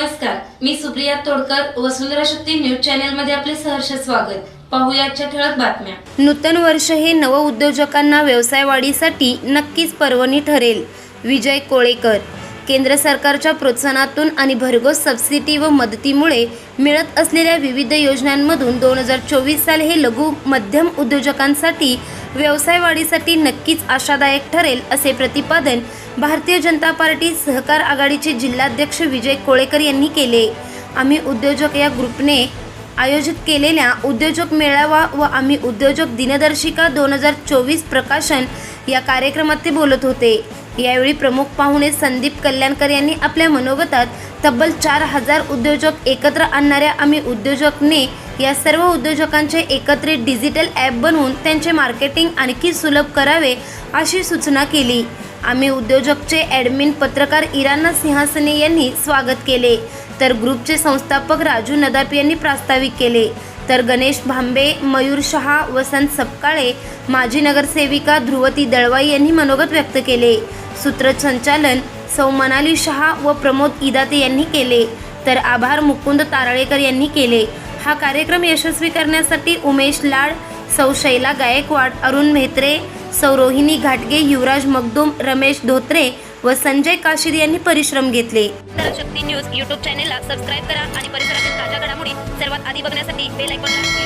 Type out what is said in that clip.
नमस्कार मी सुप्रिया तोडकर वसुंधरा शक्ती न्यूज चॅनलमध्ये आपले सहर्ष स्वागत. पाहुयाच्या ठळक बातम्या. नूतन वर्ष हे नव उद्योजकांना व्यवसाय वाढीसाठी नक्कीच पर्वणी ठरेल. विजय कोळेकर. केंद्र सरकारच्या प्रोत्साहनातून आणि भरघोस सबसिडी व मदतीमुळे मिळत असलेल्या विविध योजनांमधून दोन हजार चोवीस साल हे लघु मध्यम उद्योजकांसाठी व्यवसाय वाढीसाठी नक्कीच आशादायक ठरेल असे प्रतिपादन भारतीय जनता पार्टी सहकार आघाडीचे जिल्हाध्यक्ष विजय कोळेकर यांनी केले. आम्ही उद्योजक या ग्रुपने आयोजित केलेल्या उद्योजक मेळावा व आम्ही उद्योजक दिनदर्शिका दोन हजार चोवीस प्रकाशन या कार्यक्रमात ते बोलत होते. यावेळी प्रमुख पाहुणे संदीप कल्याणकर यांनी आपल्या मनोगतात तब्बल चार हजार उद्योजक एकत्र आणणाऱ्या आम्ही उद्योजकने या सर्व उद्योजकांचे एकत्रित डिजिटल ॲप बनवून त्यांचे मार्केटिंग आणखी सुलभ करावे अशी सूचना केली. आम्ही उद्योजकचे ॲडमिन पत्रकार इराना सिंहासने यांनी स्वागत केले. तर ग्रुपचे संस्थापक राजू नदाप यांनी प्रास्ताविक केले. तर गणेश भांबे मयूर शहा वसंत सपकाळे माजी नगरसेविका ध्रुवती दळवाई यांनी मनोगत व्यक्त केले. सूत्रसंचालन सौ मनाली शहा व प्रमोद इदाते यांनी केले. तर आभार मुकुंद तारळेकर यांनी केले. हा कार्यक्रम यशस्वी करण्यासाठी उमेश लाड सौ शैला गायकवाड अरुण म्हेत्रे सौ रोहिणी घाटगे युवराज मगदूम रमेश धोत्रे व संजय काशीद यांनी परिश्रम घेतले. शक्ती न्यूज युट्यूब चॅनेलला सबस्क्राईब करा आणि परिसरातील ताज्या घडामोडी सर्वात आधी बघण्यासाठी बेल आयकॉनला